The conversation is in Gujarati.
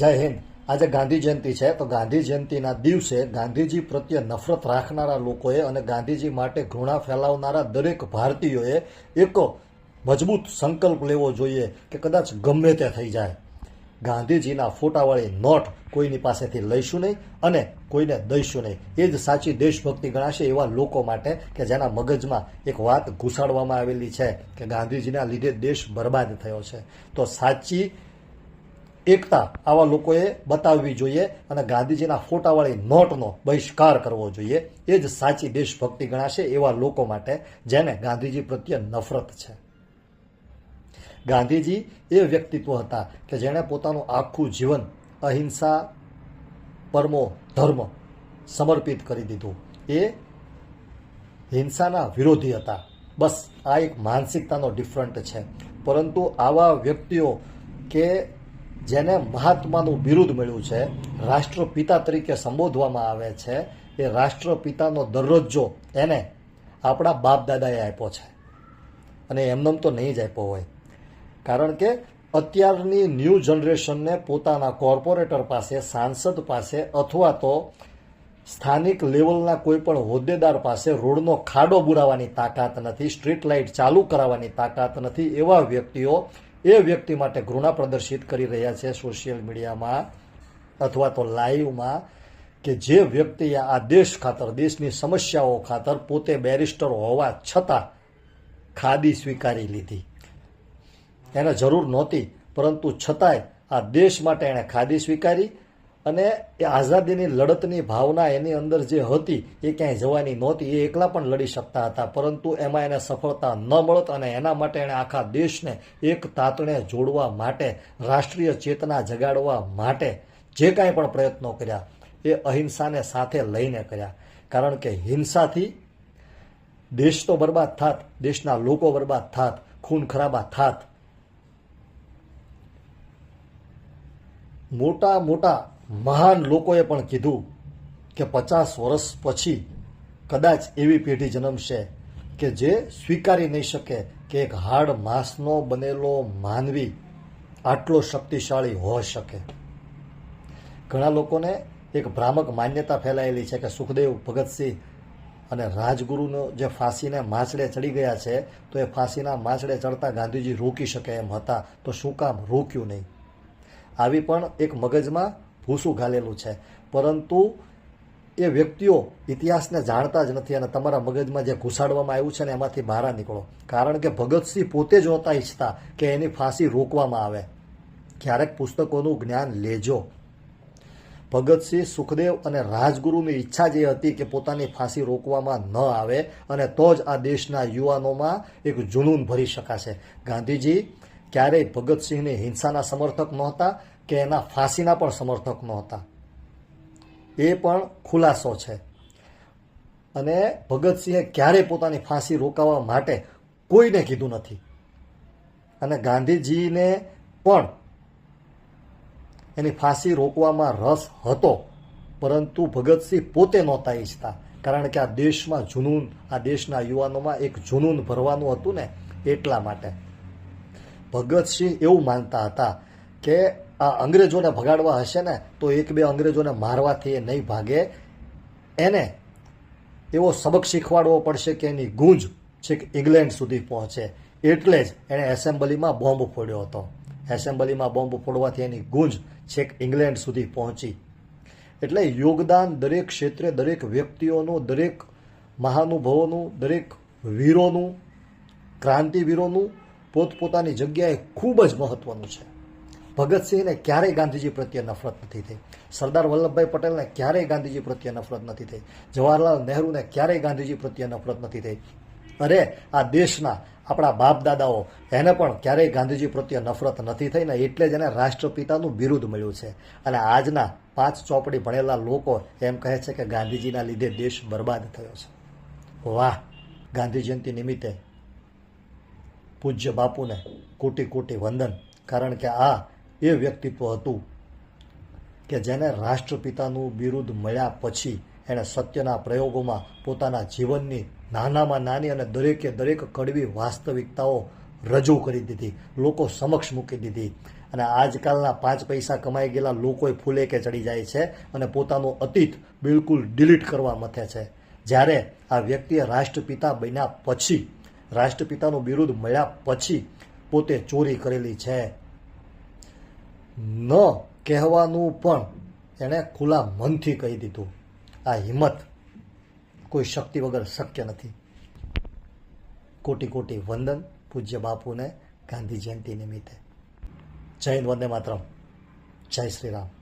જય હિન્દ. આજે ગાંધી જયંતિ છે, તો ગાંધી જયંતિના દિવસે ગાંધીજી પ્રત્યે નફરત રાખનારા લોકોએ અને ગાંધીજી માટે ઘૃણા ફેલાવનારા દરેક ભારતીયોએ એક મજબૂત સંકલ્પ લેવો જોઈએ કે કદાચ ગમે તે થઈ જાય. ગાંધીજીના ફોટાવાળી નોટ કોઈની પાસેથી લઈશું નહીં અને કોઈને દઈશું નહીં. એ જ સાચી દેશભક્તિ ગણાશે એવા લોકો માટે કે જેના મગજમાં એક વાત ઘુસાડવામાં આવેલી છે કે ગાંધીજીના લીધે દેશ બરબાદ થયો છે. તો સાચી એકતા આવા લોકોએ બતાવવી જોઈએ અને ગાંધીજીના ફોટાવાળી નોટનો બહિષ્કાર કરવો જોઈએ. એ જ સાચી દેશભક્તિ ગણાશે એવા લોકો માટે જેને ગાંધીજી પ્રત્યે નફરત છે. ગાંધીજી એ વ્યક્તિત્વ હતા કે જેણે પોતાનું આખું જીવન અહિંસા, પરમો ધર્મ સમર્પિત કરી દીધું. એ હિંસાના વિરોધી હતા. બસ આ એક માનસિકતાનો ડિફરન્ટ છે. પરંતુ આવા વ્યક્તિઓ કે જેને મહાત્માનું બિરુદ મળ્યું છે, રાષ્ટ્રપિતા તરીકે સંબોધવામાં આવે છે, એ રાષ્ટ્રપિતાનો દરજ્જો એને આપણા બાપ દાદાએ આપ્યો છે. અને એમનેમ તો નહીં જ આપ્યો હોય. કારણ કે અત્યારની ન્યૂ જનરેશનને પોતાના કોર્પોરેટર પાસે, સાંસદ પાસે અથવા તો સ્થાનિક લેવલના કોઈપણ હોદ્દેદાર પાસે રોડનો ખાડો બુરાવાની તાકાત નથી, સ્ટ્રીટ લાઇટ ચાલુ કરાવવાની તાકાત નથી એવા વ્યક્તિઓ એ વ્યક્તિ માટે ઘૃણા પ્રદર્શિત કરી રહ્યા છે સોશિયલ મીડિયામાં અથવા તો લાઈવમાં કે જે વ્યક્તિએ આ દેશ ખાતર, દેશની સમસ્યાઓ ખાતર પોતે બેરિસ્ટર હોવા છતાં ખાદી સ્વીકારી લીધી. એને જરૂર નહોતી, પરંતુ છતાંય આ દેશ માટે એણે ખાદી સ્વીકારી અને એ આઝાદીની લડતની ભાવના એની અંદર જે હતી, એ ક્યાંય જવાની નહોતી. એ એકલા પણ લડી શકતા હતા, પરંતુ એમાં એને સફળતા ન મળત અને એના માટે એણે આખા દેશને એક તાતણે જોડવા માટે, રાષ્ટ્રીય ચેતના જગાડવા માટે જે કાંઈ પણ પ્રયત્નો કર્યા, એ અહિંસાને સાથે લઈને કર્યા. કારણ કે હિંસાથી દેશ તો બરબાદ થાત, દેશના લોકો બરબાદ થાત, ખૂન ખરાબા થાત. મોટા મોટા મહાન લોકોએ પણ કીધું કે પચાસ વર્ષ પછી કદાચ એવી પેઢી જન્મશે કે જે સ્વીકારી નહીં શકે કે એક હાડ માંસનો બનેલો માનવી આટલો શક્તિશાળી હોઈ શકે. ઘણા લોકોને એક ભ્રામક માન્યતા ફેલાયેલી છે કે સુખદેવ, ભગતસિંહ અને રાજગુરુનો જે ફાંસીને માછડે ચડી ગયા છે, તો એ ફાંસીના માછડે ચડતા ગાંધીજી રોકી શકે એમ હતા. તો શું કામ? રોક્યું નહીં. આવી પણ એક મગજમાં ભૂસું ઘાલેલું છે. પરંતુ એ વ્યક્તિઓ ઇતિહાસને જાણતા જ નથી અને તમારા મગજમાં જે ઘુસાડવામાં આવ્યું છે ને એમાંથી બહાર નીકળો. કારણ કે ભગતસિંહ પોતે જ હોતા ઈચ્છતા કે એની ફાંસી રોકવામાં આવે. ક્યારેક પુસ્તકોનું જ્ઞાન લેજો. ભગતસિંહ સુખદેવ અને રાજગુરુની ઈચ્છા જે હતી કે પોતાની ફાંસી રોકવામાં ન આવે અને તો જ આ દેશના યુવાનોમાં એક જુનૂન ભરી શકાશે. ગાંધીજી ક્યારેય ભગતસિંહની હિંસાના સમર્થક નહોતા કે એના ફાંસીના પણ સમર્થક નહોતા. એ પણ ખુલાસો છે. અને ભગતસિંહે ક્યારેય પોતાની ફાંસી રોકાવા માટે કોઈને કીધું નથી. અને ગાંધીજીને પણ એની ફાંસી રોકવામાં રસ હતો, પરંતુ ભગતસિંહ પોતે નહોતા ઈચ્છતા. કારણ કે આ દેશમાં જુનૂન, આ દેશના યુવાનોમાં એક જુનૂન ભરવાનું હતું ને, એટલા માટે. ભગતસિંહ એવું માનતા હતા કે આ અંગ્રેજોને ભગાડવા હશે ને, તો એક બે અંગ્રેજોને મારવાથી એ નહીં ભાગે. એને એવો સબક શીખવાડવો પડશે કે એની ગુંજ છેક ઇંગ્લેન્ડ સુધી પહોંચે. એટલે જ એણે એસેમ્બલીમાં બોમ્બ ફોડ્યો હતો. એસેમ્બલીમાં બોમ્બ ફોડવાથી એની ગુંજ છેક ઇંગ્લેન્ડ સુધી પહોંચી. એટલે યોગદાન દરેક ક્ષેત્રે, દરેક વ્યક્તિઓનું, દરેક મહાનુભાવોનું, દરેક વીરોનું, ક્રાંતિવીરોનું પોતપોતાની જગ્યાએ ખૂબ જ મહત્વનું છે. ભગતસિંહને ક્યારેય ગાંધીજી પ્રત્યે નફરત નથી થઈ. સરદાર વલ્લભભાઈ પટેલને ક્યારેય ગાંધીજી પ્રત્યે નફરત નથી થઈ. જવાહરલાલ નહેરુને ક્યારેય ગાંધીજી પ્રત્યે નફરત નથી થઈ. અરે, આ દેશના આપણા બાપ દાદાઓ, એને પણ ક્યારેય ગાંધીજી પ્રત્યે નફરત નથી થઈ ને એટલે જ એને રાષ્ટ્રપિતાનું બિરુદ મળ્યું છે. અને આજના પાંચ ચોપડી ભણેલા લોકો એમ કહે છે કે ગાંધીજીના લીધે દેશ બરબાદ થયો છે. વાહ! ગાંધી જયંતિ નિમિત્તે પૂજ્ય બાપુને કોટી કોટી વંદન. કારણ કે આ એ વ્યક્તિત્વ હતું કે જેને રાષ્ટ્રપિતાનું બિરુદ મળ્યા પછી એણે સત્યના પ્રયોગોમાં પોતાના જીવનની નાનામાં નાની અને દરેકે દરેક કડવી વાસ્તવિકતાઓ રજૂ કરી દીધી, લોકો સમક્ષ મૂકી દીધી. અને આજકાલના પાંચ પૈસા કમાઈ ગયેલા લોકોએ ફૂલે કે ચડી જાય છે અને પોતાનું અતીત બિલકુલ ડિલીટ કરવા મથે છે. જ્યારે આ વ્યક્તિએ રાષ્ટ્રપિતા બન્યા પછી, રાષ્ટ્રપિતાનું બિરુદ મળ્યા પછી પોતે ચોરી કરેલી છે. ન કહેવાનું પણ એણે ખુલ્લા મનથી કહી દીધું. આ હિંમત કોઈ શક્તિ વગર શક્ય નથી. કોટી કોટી વંદન પૂજ્ય બાપુને ગાંધી જયંતિ નિમિત્તે. હિન્દ વંદે માતરમ. જય શ્રી રામ.